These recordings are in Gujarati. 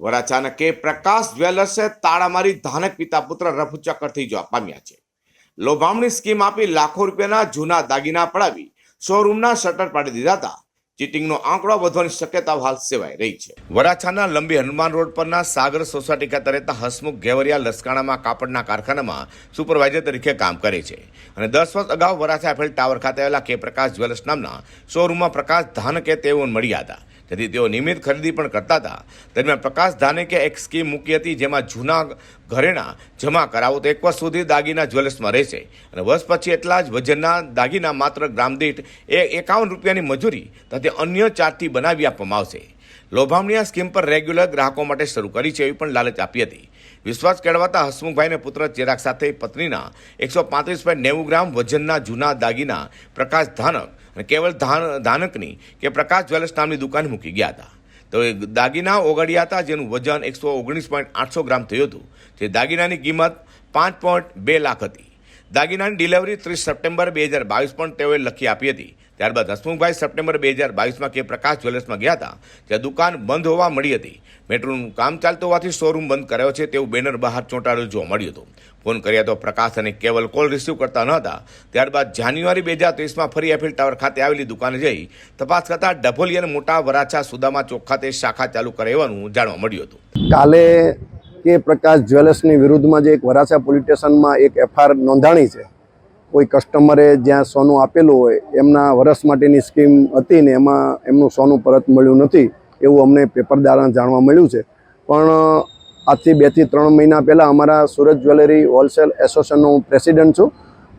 વરાછાના કે પ્રકાશ જ્વેલર્સે તાળા મારી ધાનક પિતા પુત્ર રફુચક્કર થઈ જવા પામ્યા છે. લોભામણી સ્કીમ આપી લાખો રૂપિયાના જૂના દાગીના પડાવી શોરૂમના શટર પાડી દીધા હતા. ચીટિંગનો આંકડો વધવાની શક્યતા હાલ સેવાઈ રહી છે. વરાછાના લંબી હનુમાન રોડ પરના સાગર સોસાયટી ખાતે રહેતા હસમુખ ઘેવરિયા લસકાણામાં કાપડના કારખાનામાં સુપરવાઇઝર તરીકે કામ કરે છે. અને દસ વર્ષ અગાઉ વરાછા એફએલ ટાવર ખાતે આવેલા કે પ્રકાશ જ્વેલર્સ નામના શોરૂમમાં પ્રકાશ ધાનકે તેઓ મળ્યા હતા. જેથી તેઓ નિયમિત ખરીદી પણ કરતા હતા. દરમિયાન પ્રકાશ ધાનેકે એક સ્કીમ મૂકી હતી જેમાં જૂના ઘરેણા જમા કરાવો તો એક વર્ષ સુધી દાગીના જ્વેલર્સમાં રહેશે. અને વર્ષ પછી એટલા જ વજનના દાગીના માત્ર ગ્રામદીઠ એ એકાવન રૂપિયાની મજૂરી તથા અન્ય ચાર્જથી બનાવી આપવામાં આવશે. લોભામણી આ સ્કીમ પર રેગ્યુલર ગ્રાહકો માટે શરૂ કરી છે એવી પણ લાલચ આપી હતી. વિશ્વાસ કેળવાતા હસમુખભાઈને પુત્ર ચિરાગ સાથે પત્નીના એકસો પાંત્રીસ પોઈન્ટ નેવું ગ્રામ વજનના જૂના દાગીના પ્રકાશ ધાનક અને કેવલ ધાન, ધાનકની કે પ્રકાશ જ્વેલર્સ નામની દુકાન મૂકી ગયા હતા. તો એ દાગીના ઓગળ્યા હતા જેનું વજન એકસો ઓગણીસ પોઈન્ટ આઠસો ગ્રામ થયું હતું. જે દાગીનાની કિંમત પાંચ પોઈન્ટ બે લાખ હતી. દાગીનાની ડિલિવરી ત્રીસ સપ્ટેમ્બર બે હજાર બાવીસ પણ તેઓએ લખી આપી હતી. ત્યારબાદ હસમુખભાઈ સપ્ટેમ્બર બે હજાર બાવીસમાં કે પ્રકાશ જ્વેલર્સમાં ગયા હતા ત્યાં દુકાન બંધ હોવા મળી હતી. મેટ્રોનું કામ ચાલતું હોવાથી શોરૂમ બંધ કરાયો છે તેવું બેનર બહાર ચોંટાડેલું જોવા મળ્યું હતું. ફોન કર્યા તો પ્રકાશ અને કેવલ કોલ રિસીવ કરતા ન હતા. ત્યારબાદ જાન્યુઆરી બે હજાર ત્રીસમાં ફરી એફિલ ટાવર ખાતે આવેલી દુકાને જઈ તપાસ કરતા ડભોલી અને મોટા વરાછા સુદામા ચોક ખાતે શાખા ચાલુ કરાવવાનું જાણવા મળ્યું હતું. કાલે કે પ્રકાશ જ્વેલર્સની વિરુદ્ધમાં જે એક વરાછા પોલીસ સ્ટેશનમાં એક એફઆઈઆર નોંધાણી છે, કોઈ કસ્ટમરે જ્યાં સોનું આપેલું હોય, એમના વરસ માટેની સ્કીમ હતી ને એમાં એમનું સોનું પરત મળ્યું નથી, એવું અમને પેપર દ્વારા જાણવા મળ્યું છે. પણ આજથી બેથી ત્રણ મહિના પહેલાં અમારા સુરત જ્વેલરી હોલસેલ એસોસિએશનનો હું પ્રેસિડન્ટ છું.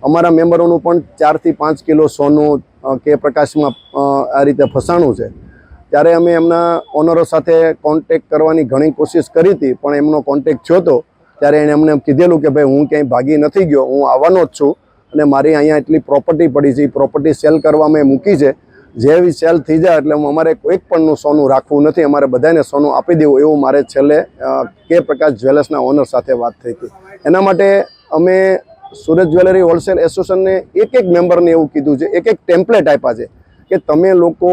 અમારા મેમ્બરોનું પણ ચારથી પાંચ કિલો સોનું કે પ્રકાશમાં આ રીતે ફસાણું છે. ત્યારે અમે એમના ઓનરો સાથે કોન્ટેક કરવાની ઘણી કોશિશ કરી હતી, પણ એમનો કોન્ટેક થયો હતો ત્યારે એણે અમને કીધેલું કે ભાઈ હું ક્યાંય ભાગી નથી ગયો, હું આવવાનો જ છું અને મારી અહીંયા એટલી પ્રોપર્ટી પડી છે, એ પ્રોપર્ટી સેલ કરવા મેં મૂકી છે. જેવી સેલ થઈ જાય એટલે અમારે એક પણનું સોનું રાખવું નથી, અમારે બધાને સોનું આપી દેવું, એવું મારે છેલ્લે કે પ્રકાશ જ્વેલર્સના ઓનર સાથે વાત થઈ હતી. એના માટે અમે સુરત જ્વેલરી હોલસેલ એસોસિએશનને એક એક મેમ્બરને એવું કીધું છે, એક એક ટેમ્પલેટ આપ્યા છે. કે તમે લોકો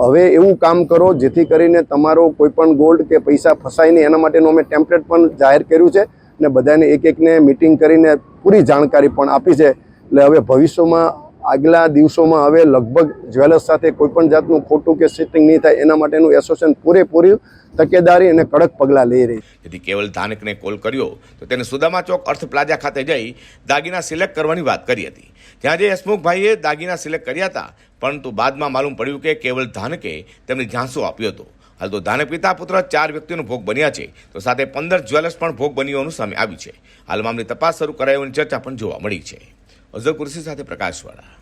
હવે એવું કામ કરો જેથી કરીને તમારો કોઈ પણ ગોલ્ડ કે પૈસા ફસાય નહીં. એના માટેનું અમે ટેમ્પલેટ પણ જાહેર કર્યું છે અને બધાને એક એકને મિટિંગ કરીને પૂરી જાણકારી પણ આપી છે. એટલે હવે ભવિષ્યમાં આગલા દિવસોમાં હવે લગભગ જ્વેલર્સ સાથે કોઈપણ જાતનું ખોટું કે સિટિંગ નહીં થાય એના માટેનું એસોસિએશન પૂરેપૂરી તકેદારી અને કડક પગલાં લઈ રહી જેથી કેવલ ધાનકને કોલ કર્યો, તો તેને સુદામા ચોક અર્થ પ્લાઝા ખાતે જઈ દાગીના સિલેક્ટ કરવાની વાત કરી હતી. ત્યાં જે હસમુખભાઈએ દાગીના સિલેક્ટ કર્યા હતા, પરંતુ બાદમાં માલુમ પડ્યું કે કેવલ ધાનકે તેમને ઝાંસો આપ્યો હતો. હાલ તો ધાનક પિતા પુત્ર ચાર વ્યક્તિનો ભોગ બન્યા છે, તો સાથે પંદર જ્વેલર્સ પણ ભોગ બન્યોનું સામે આવ્યું છે. હાલ મામલે તપાસ શરૂ કરાયોની ચર્ચા પણ જોવા મળી છે. અઝર કુરશી સાથે પ્રકાશવાળા.